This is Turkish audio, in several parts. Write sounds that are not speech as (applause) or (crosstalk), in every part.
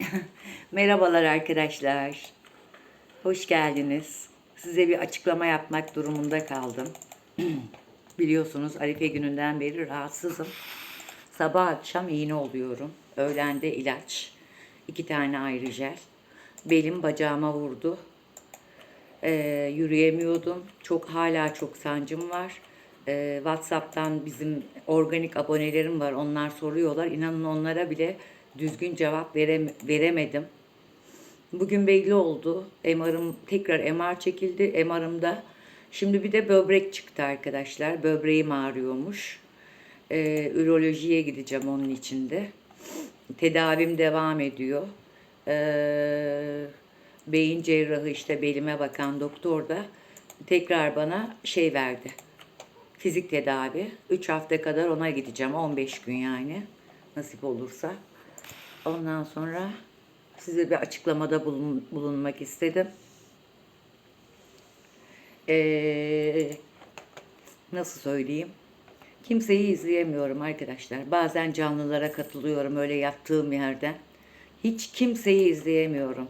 (laughs) Merhabalar arkadaşlar. Hoş geldiniz. Size bir açıklama yapmak durumunda kaldım. (clears throat) Biliyorsunuz Arife gününden beri rahatsızım. Sabah akşam iğne oluyorum. Öğlende ilaç. iki tane ayrı jel. Belim bacağıma vurdu. Ee, yürüyemiyordum. Çok hala çok sancım var. Ee, WhatsApp'tan bizim organik abonelerim var. Onlar soruyorlar. İnanın onlara bile düzgün cevap verem veremedim. Bugün belli oldu. MR'ım tekrar MR çekildi. MR'ımda şimdi bir de böbrek çıktı arkadaşlar. Böbreğim ağrıyormuş. Ee, ürolojiye gideceğim onun içinde. Tedavim devam ediyor. Ee, beyin cerrahı işte belime bakan doktor da tekrar bana şey verdi. Fizik tedavi. 3 hafta kadar ona gideceğim. 15 gün yani. Nasip olursa. Ondan sonra size bir açıklamada bulun- bulunmak istedim. Ee, nasıl söyleyeyim? Kimseyi izleyemiyorum arkadaşlar. Bazen canlılara katılıyorum öyle yattığım yerden. Hiç kimseyi izleyemiyorum.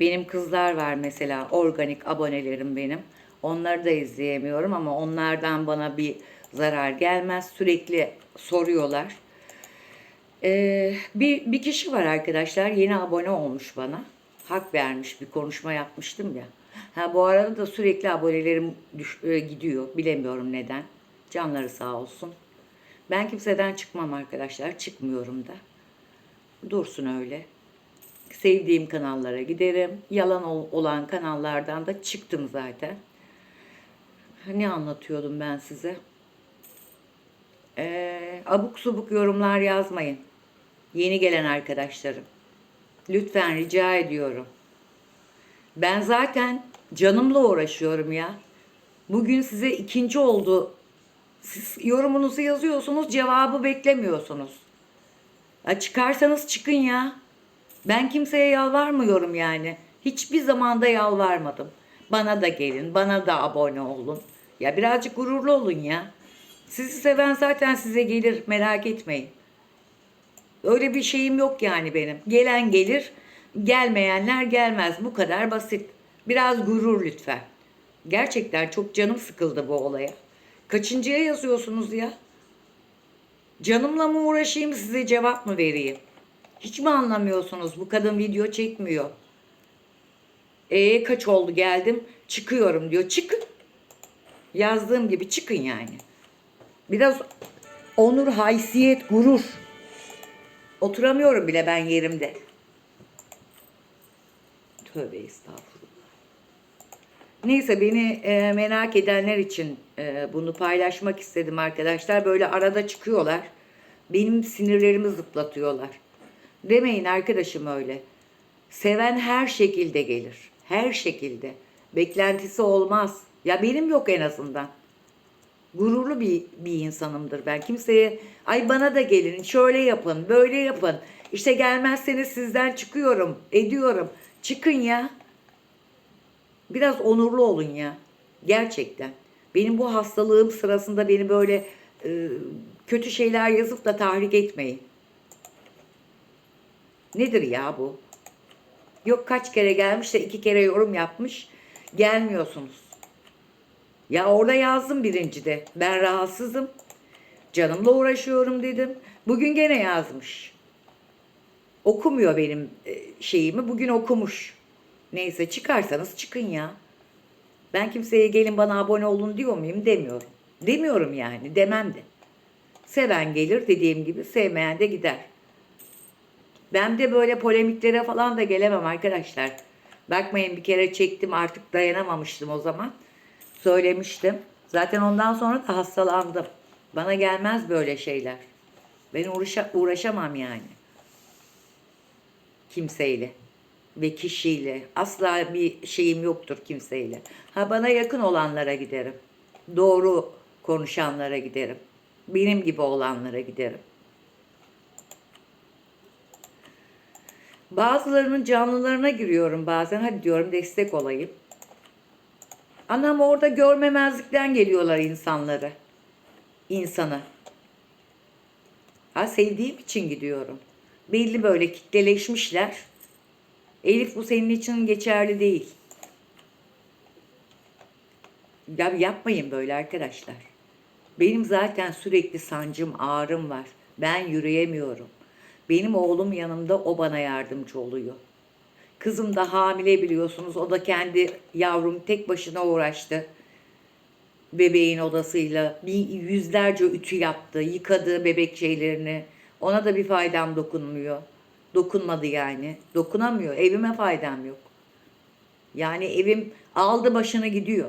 Benim kızlar var mesela organik abonelerim benim. Onları da izleyemiyorum ama onlardan bana bir zarar gelmez. Sürekli soruyorlar. Ee, bir, bir kişi var arkadaşlar yeni abone olmuş bana. Hak vermiş bir konuşma yapmıştım ya. Ha bu arada da sürekli abonelerim düş- e, gidiyor. Bilemiyorum neden. Canları sağ olsun. Ben kimseden çıkmam arkadaşlar. Çıkmıyorum da. Dursun öyle. Sevdiğim kanallara giderim. Yalan ol- olan kanallardan da çıktım zaten. Ne anlatıyordum ben size? Ee, abuk subuk yorumlar yazmayın. Yeni gelen arkadaşlarım. Lütfen rica ediyorum. Ben zaten canımla uğraşıyorum ya. Bugün size ikinci oldu. Siz yorumunuzu yazıyorsunuz, cevabı beklemiyorsunuz. Ya çıkarsanız çıkın ya. Ben kimseye yalvarmıyorum yani. Hiçbir zamanda yalvarmadım. Bana da gelin, bana da abone olun. Ya birazcık gururlu olun ya. Sizi seven zaten size gelir, merak etmeyin. Öyle bir şeyim yok yani benim. Gelen gelir, gelmeyenler gelmez. Bu kadar basit. Biraz gurur lütfen. Gerçekten çok canım sıkıldı bu olaya. Kaçıncıya yazıyorsunuz ya? Canımla mı uğraşayım size cevap mı vereyim? Hiç mi anlamıyorsunuz? Bu kadın video çekmiyor. E kaç oldu geldim çıkıyorum diyor. Çıkın. Yazdığım gibi çıkın yani. Biraz onur, haysiyet, gurur. Oturamıyorum bile ben yerimde. Tövbe estağfurullah. Neyse beni e, merak edenler için e, bunu paylaşmak istedim arkadaşlar. Böyle arada çıkıyorlar. Benim sinirlerimi zıplatıyorlar. Demeyin arkadaşım öyle. Seven her şekilde gelir. Her şekilde. Beklentisi olmaz. Ya benim yok en azından. Gururlu bir, bir insanımdır ben. Kimseye ay bana da gelin şöyle yapın böyle yapın. İşte gelmezseniz sizden çıkıyorum ediyorum. Çıkın ya. Biraz onurlu olun ya. Gerçekten. Benim bu hastalığım sırasında beni böyle e, kötü şeyler yazıp da tahrik etmeyin. Nedir ya bu? Yok kaç kere gelmiş de iki kere yorum yapmış. Gelmiyorsunuz. Ya orada yazdım birincide. Ben rahatsızım. Canımla uğraşıyorum dedim. Bugün gene yazmış. Okumuyor benim e, şeyimi. Bugün okumuş. Neyse çıkarsanız çıkın ya. Ben kimseye gelin bana abone olun diyor muyum? Demiyorum. Demiyorum yani. Demem de. Seven gelir dediğim gibi sevmeyen de gider. Ben de böyle polemiklere falan da gelemem arkadaşlar. Bakmayın bir kere çektim artık dayanamamıştım o zaman. Söylemiştim. Zaten ondan sonra da hastalandım. Bana gelmez böyle şeyler. Ben uğraşa, uğraşamam yani. Kimseyle ve kişiyle. Asla bir şeyim yoktur kimseyle. Ha bana yakın olanlara giderim. Doğru konuşanlara giderim. Benim gibi olanlara giderim. Bazılarının canlılarına giriyorum bazen. Hadi diyorum destek olayım. Anam orada görmemezlikten geliyorlar insanları. İnsanı. Ha sevdiğim için gidiyorum. Belli böyle kitleleşmişler. Elif bu senin için geçerli değil. Ya yapmayın böyle arkadaşlar. Benim zaten sürekli sancım, ağrım var. Ben yürüyemiyorum. Benim oğlum yanımda o bana yardımcı oluyor. Kızım da hamile biliyorsunuz. O da kendi yavrum tek başına uğraştı. Bebeğin odasıyla bir yüzlerce ütü yaptı, yıkadı bebek şeylerini. Ona da bir faydam dokunmuyor. Dokunmadı yani. Dokunamıyor. Evime faydam yok. Yani evim aldı başını gidiyor.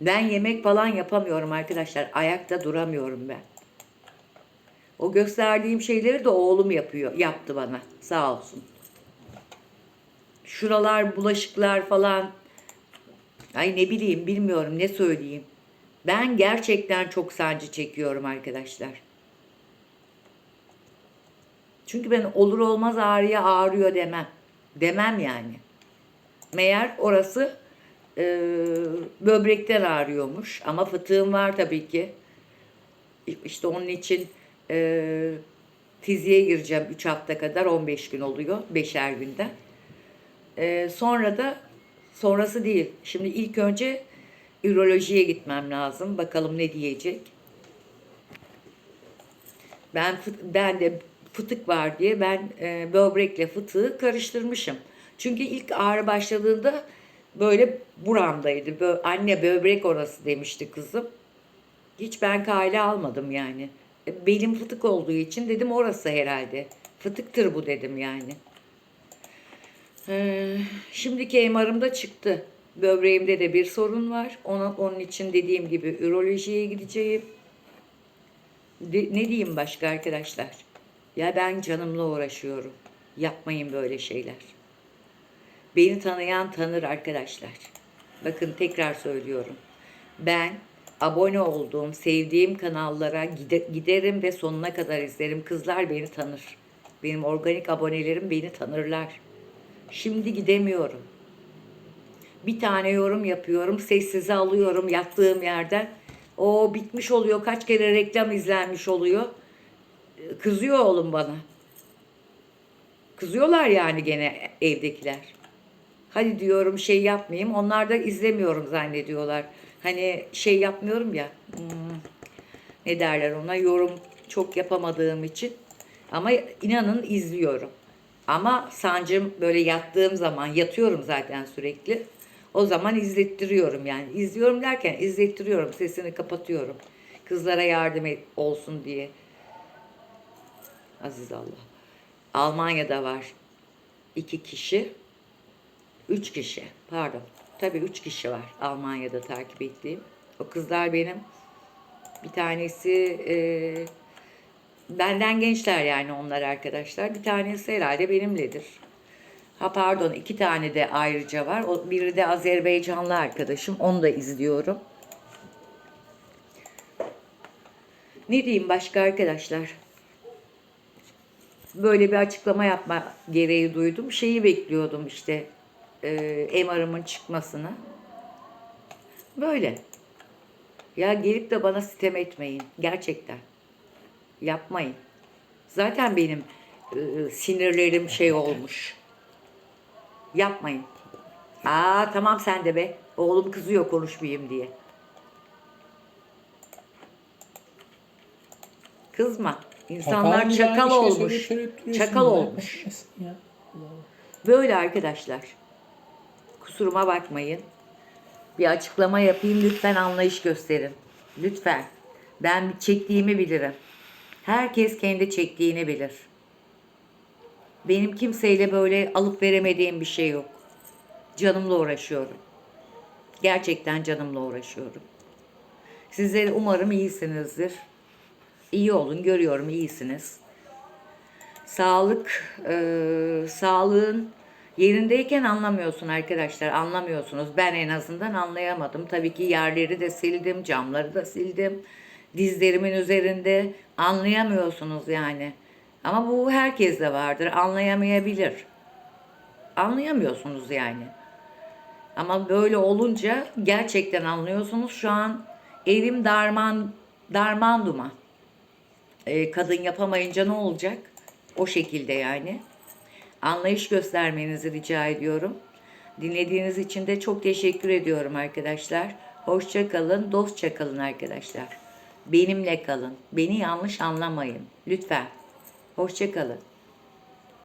Ben yemek falan yapamıyorum arkadaşlar. Ayakta duramıyorum ben. O gösterdiğim şeyleri de oğlum yapıyor. Yaptı bana. Sağ olsun. Şuralar bulaşıklar falan. Ay ne bileyim bilmiyorum ne söyleyeyim. Ben gerçekten çok sancı çekiyorum arkadaşlar. Çünkü ben olur olmaz ağrıya ağrıyor demem. Demem yani. Meğer orası e, böbrekten ağrıyormuş. Ama fıtığım var tabii ki. İşte onun için e, fiziğe gireceğim 3 hafta kadar 15 gün oluyor. Beşer günden. E, sonra da sonrası değil. Şimdi ilk önce ürolojiye gitmem lazım. Bakalım ne diyecek. Ben ben de fıtık var diye ben e, böbrekle fıtığı karıştırmışım. Çünkü ilk ağrı başladığında böyle buramdaydı. Bö- anne böbrek orası demişti kızım. Hiç ben kale almadım yani. E, Belim fıtık olduğu için dedim orası herhalde. Fıtıktır bu dedim yani. Ee, şimdiki MR'ım da çıktı. Böbreğimde de bir sorun var. Ona, onun için dediğim gibi ürolojiye gideceğim. De- ne diyeyim başka arkadaşlar? Ya ben canımla uğraşıyorum. Yapmayın böyle şeyler. Beni tanıyan tanır arkadaşlar. Bakın tekrar söylüyorum. Ben abone olduğum, sevdiğim kanallara gide- giderim ve sonuna kadar izlerim. Kızlar beni tanır. Benim organik abonelerim beni tanırlar. Şimdi gidemiyorum. Bir tane yorum yapıyorum, sessize alıyorum yattığım yerden. O bitmiş oluyor, kaç kere reklam izlenmiş oluyor. Kızıyor oğlum bana. Kızıyorlar yani gene evdekiler. Hadi diyorum şey yapmayayım. Onlar da izlemiyorum zannediyorlar. Hani şey yapmıyorum ya. hmm, ne derler ona? Yorum çok yapamadığım için. Ama inanın izliyorum. Ama sancım böyle yattığım zaman yatıyorum zaten sürekli. O zaman izlettiriyorum yani. İzliyorum derken izlettiriyorum. Sesini kapatıyorum. Kızlara yardım et, olsun diye. Aziz Allah. Almanya'da var. iki kişi. Üç kişi. Pardon. Tabii üç kişi var Almanya'da takip ettiğim. O kızlar benim. Bir tanesi e, benden gençler yani onlar arkadaşlar. Bir tanesi herhalde benimledir. Ha pardon iki tane de ayrıca var. O, biri de Azerbaycanlı arkadaşım. Onu da izliyorum. Ne diyeyim başka arkadaşlar? Böyle bir açıklama yapma gereği duydum. Şeyi bekliyordum işte. E, MR'ımın çıkmasını. Böyle. Ya gelip de bana sitem etmeyin. Gerçekten. Yapmayın. Zaten benim e, sinirlerim şey olmuş. Yapmayın. Aa tamam sen de be. Oğlum kızıyor konuşmayayım diye. Kızma. İnsanlar çakal olmuş. Çakal olmuş. (laughs) Böyle arkadaşlar. Kusuruma bakmayın. Bir açıklama yapayım lütfen anlayış gösterin. Lütfen. Ben çektiğimi bilirim. Herkes kendi çektiğini bilir. Benim kimseyle böyle alıp veremediğim bir şey yok. Canımla uğraşıyorum. Gerçekten canımla uğraşıyorum. Sizler umarım iyisinizdir. İyi olun, görüyorum iyisiniz. Sağlık, e, sağlığın yerindeyken anlamıyorsun arkadaşlar, anlamıyorsunuz. Ben en azından anlayamadım. Tabii ki yerleri de sildim, camları da sildim. Dizlerimin üzerinde anlayamıyorsunuz yani. Ama bu herkeste vardır, anlayamayabilir. Anlayamıyorsunuz yani. Ama böyle olunca gerçekten anlıyorsunuz. Şu an evim darman darman duman. Ee, kadın yapamayınca ne olacak? O şekilde yani. anlayış göstermenizi rica ediyorum. Dinlediğiniz için de çok teşekkür ediyorum arkadaşlar. Hoşça kalın, dostça kalın arkadaşlar. Benimle kalın. Beni yanlış anlamayın. Lütfen. Hoşça kalın.